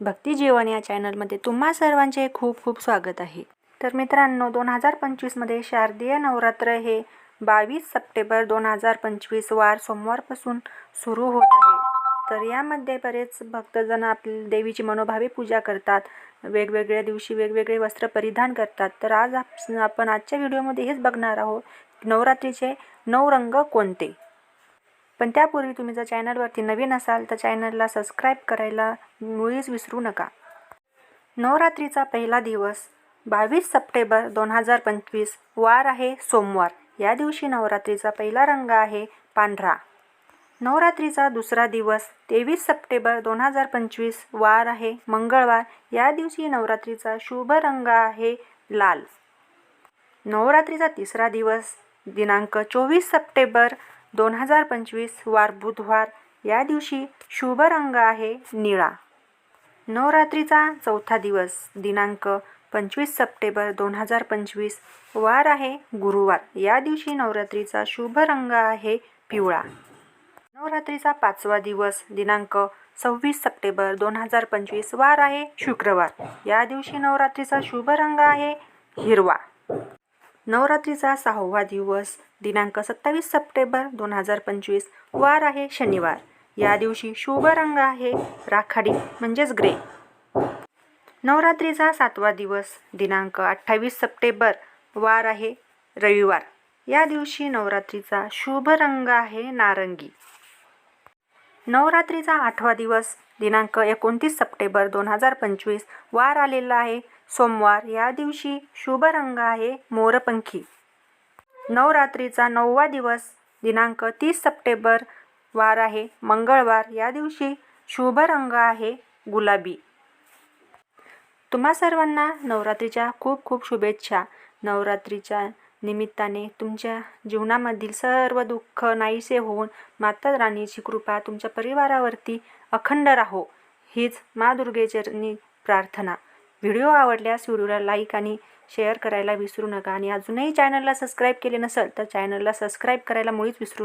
भक्ती जीवन या चॅनलमध्ये तुम्हा सर्वांचे खूप खूप स्वागत आहे. तर मित्रांनो दोन हजार पंचवीसमध्ये शारदीय नवरात्र हे बावीस सप्टेंबर दोन हजार पंचवीस वार सोमवारपासून सुरू होत आहे. तर यामध्ये बरेच भक्तजण आपली देवीची मनोभावे पूजा करतात वेगवेगळ्या दिवशी वेगवेगळे वस्त्र परिधान करतात. तर आज आप आपण आजच्या व्हिडिओमध्ये हेच बघणार आहोत नवरात्रीचे नऊ रंग कोणते? पण त्यापूर्वी तुम्ही जर चॅनलवरती नवीन असाल तर चॅनलला सबस्क्राईब करायला मुळीच विसरू नका. नवरात्रीचा पहिला दिवस बावीस सप्टेंबर दोन हजार पंचवीस वार आहे सोमवार. या दिवशी नवरात्रीचा पहिला रंग आहे पांढरा. नवरात्रीचा दुसरा दिवस तेवीस सप्टेंबर दोन हजार पंचवीस वार आहे मंगळवार. या दिवशी नवरात्रीचा शुभ रंग आहे लाल. नवरात्रीचा तिसरा दिवस दिनांक चोवीस सप्टेंबर दोन हजार पंचवीस वार बुधवार या दिवशी शुभ रंग आहे निळा. नवरात्रीचा चौथा दिवस दिनांक पंचवीस सप्टेंबर दोन हजार पंचवीस वार आहे गुरुवार. या दिवशी नवरात्रीचा शुभ रंग आहे पिवळा. नवरात्रीचा पाचवा दिवस दिनांक सव्वीस सप्टेंबर दोन हजार पंचवीस वार आहे शुक्रवार. या दिवशी नवरात्रीचा शुभ रंग आहे हिरवा. नवरात्रीचा सहावा दिवस दिनांक सत्तावीस सप्टेंबर दोन हजार पंचवीस वार आहे शनिवार. या दिवशी शुभ रंग आहे राखाडी म्हणजेच ग्रे. नवरात्रीचा सातवा दिवस दिनांक अठ्ठावीस सप्टेंबर वार आहे रविवार. या दिवशी नवरात्रीचा शुभ रंग आहे नारंगी. नवरात्रीचा आठवा दिवस दिनांक एकोणतीस सप्टेंबर दोन हजार पंचवीस वार आलेला आहे सोमवार या दिवशी शुभ रंग आहे मोरपंखी. नवरात्रीचा नववा दिवस दिनांक तीस सप्टेंबर वार आहे. मंगळवार या दिवशी शुभ रंग आहे गुलाबी. तुम्हा सर्वांना नवरात्रीच्या खूप खूप शुभेच्छा. नवरात्रीच्या निमित्ताने तुमच्या जीवनामधील सर्व दुःख नाहीसे होऊन माता राणीची कृपा तुमच्या परिवारावरती अखंड राहो. हीच मा दुर्गेचरणी प्रार्थना. व्हिडिओ आवडल्यास व्हिडिओला लाईक आणि शेअर करायला विसरू नका. आणि अजूनही चॅनलला सबस्क्राईब केले नसेल तर चॅनलला सबस्क्राईब करायला मुळीच विसरू नका